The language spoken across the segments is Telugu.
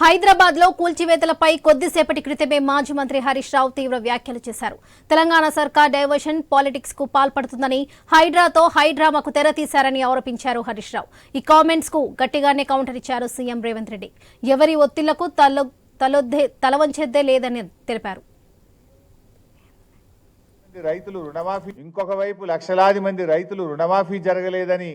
హైదరాబాద్లో కూల్చివేతలపై కొద్దిసేపటి క్రితమే మాజీ మంత్రి హరీష్ రావు తీవ్ర వ్యాఖ్యలు చేశారు. తెలంగాణ సర్కార్ డైవర్షన్ పాలిటిక్స్కు పాల్పడుతుందని హైడ్రాతో హైడ్రామాకు తెర తీశారని ఆరోపించారు హరీష్ రావు. ఈ కామెంట్స్కు గట్టిగానే కౌంటర్ ఇచ్చారు సీఎం రేవంత్ రెడ్డి. ఎవరి ఒత్తిళ్ళకు తల తలొద్దే తలవంచేద్దే లేదని తెలిపారు. రైతులు రుణమాఫీ ఇంకొక వైపు లక్షలాది మంది రైతులు రుణమాఫీ జరగలేదని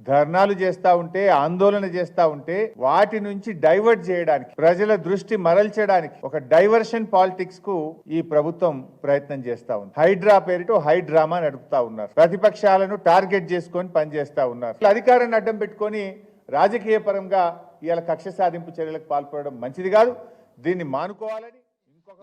ధర్నాలు చేస్తూ ఉంటే ఆందోళన చేస్తా ఉంటే వాటి నుంచి డైవర్ట్ చేయడానికి ప్రజల దృష్టి మరల్చడానికి ఒక డైవర్షన్ పాలిటిక్స్కు ఈ ప్రభుత్వం ప్రయత్నం చేస్తా ఉంది. హైడ్రా పేరిట హైడ్రామా నడుపుతా ఉన్నారు. ప్రతిపక్షాలను టార్గెట్ చేసుకొని పనిచేస్తా ఉన్నారు. అధికారాన్ని అడ్డం పెట్టుకొని రాజకీయ పరంగా ఇవాళ కక్ష సాధింపు చర్యలకు పాల్పడడం మంచిది కాదు. దీన్ని మానుకోవాలని ఇంకొక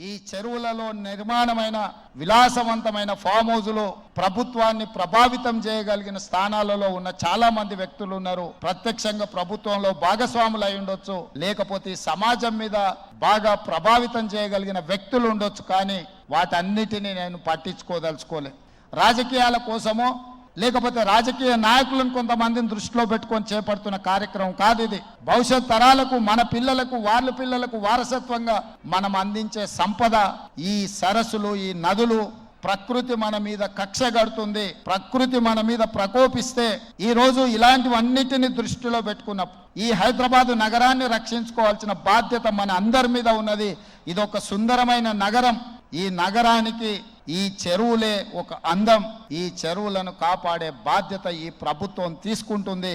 ఈ చెరువులలో నిర్మాణమైన విలాసవంతమైన ఫామ్ హౌజులు ప్రభుత్వాన్ని ప్రభావితం చేయగలిగిన స్థానాలలో ఉన్న చాలా మంది వ్యక్తులు ఉన్నారు. ప్రత్యక్షంగా ప్రభుత్వంలో భాగస్వాములు అయి ఉండొచ్చు. లేకపోతే సమాజం మీద బాగా ప్రభావితం చేయగలిగిన వ్యక్తులు ఉండొచ్చు. కానీ వాటన్నిటిని నేను పట్టించుకోదలుచుకోలే. రాజకీయాల కోసమో లేకపోతే రాజకీయ నాయకులను కొంతమందిని దృష్టిలో పెట్టుకొని చేపడుతున్న కార్యక్రమం కాదు ఇది. భవిష్యత్ తరాలకు మన పిల్లలకు వాళ్ళ పిల్లలకు వారసత్వంగా మనం అందించే సంపద ఈ సరస్సులు ఈ నదులు ప్రకృతి మన మీద కక్ష గడుతుంది ప్రకృతి మన మీద ప్రకోపిస్తే ఈ రోజు ఇలాంటివన్నిటిని దృష్టిలో పెట్టుకున్న ఈ హైదరాబాద్ నగరాన్ని రక్షించుకోవాల్సిన బాధ్యత మన అందరి మీద ఉన్నది. ఇది ఒక సుందరమైన నగరం. ఈ నగరానికి ఈ చెరువులే ఒక అందం. ఈ చెరువులను కాపాడే బాధ్యత ఈ ప్రభుత్వం తీసుకుంటుంది.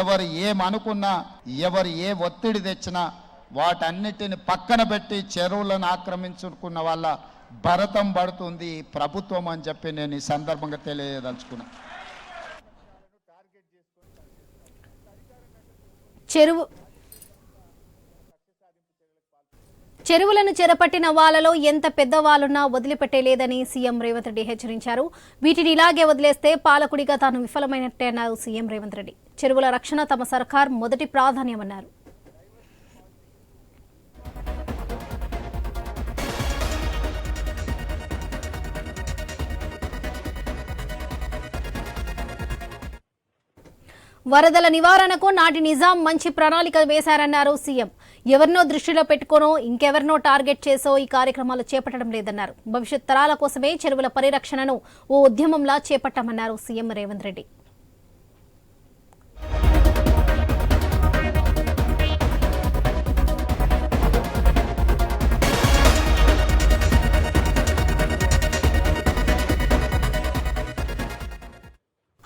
ఎవరు ఏమనుకున్నా ఎవరు ఏ ఒత్తిడి తెచ్చినా వాటన్నిటిని పక్కన పెట్టి చెరువులను ఆక్రమించుకున్న వాళ్ళ భరతం పడుతుంది ఈ ప్రభుత్వం అని చెప్పి నేను ఈ సందర్భంగా తెలియదలుచుకున్నా చెరువు చెరువులను చెరపట్టిన వాళ్ళలో ఎంత పెద్దవాళ్ళున్నా వదిలిపెట్టేలేదని సీఎం రేవంత్ రెడ్డి హెచ్చరించారు. వీటిని ఇలాగే వదిలేస్తే పాలకుడిగా తాను విఫలమైనట్టన్నారు సీఎం రేవంత్ రెడ్డి? చెరువుల రక్షణ తమ సర్కార్ మొదటి ప్రాధాన్యమన్నారు. వరదల నివారణకు నాటి నిజాం మంచి ప్రణాళిక వేశారన్నారు సీఎం. ఎవరినో దృష్టిలో పెట్టుకోనో ఇంకెవరినో టార్గెట్ చేసో ఈ కార్యక్రమాలు చేపట్టడం లేదన్నారు. భవిష్యత్ తరాల కోసమే చెరువుల పరిరక్షణను ఓ ఉద్యమంలా చేపట్టామన్నారు సీఎం రేవంత్ రెడ్డి.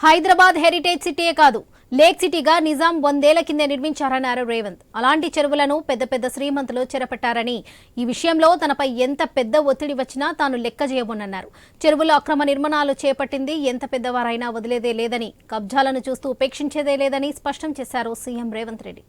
హైదరాబాద్ హెరిటేజ్ సిటీయే కాదు లేక్ సిటీగా నిజాం వందేళ్ళ కిందే నిర్మించారన్నారు రేవంత్. అలాంటి చెరువులను పెద్ద పెద్ద శ్రీమంతులు చెరపట్టారని. ఈ విషయంలో తనపై ఎంత పెద్ద ఒత్తిడి వచ్చినా తాను లెక్క చేయబోనన్నారు. చెరువులో అక్రమ నిర్మాణాలు చేపట్టింది ఎంత పెద్దవారైనా వదిలేదే లేదని కబ్జాలను చూస్తూ ఉపేక్షించేదే లేదని స్పష్టం చేశారు సీఎం రేవంత్ రెడ్డి.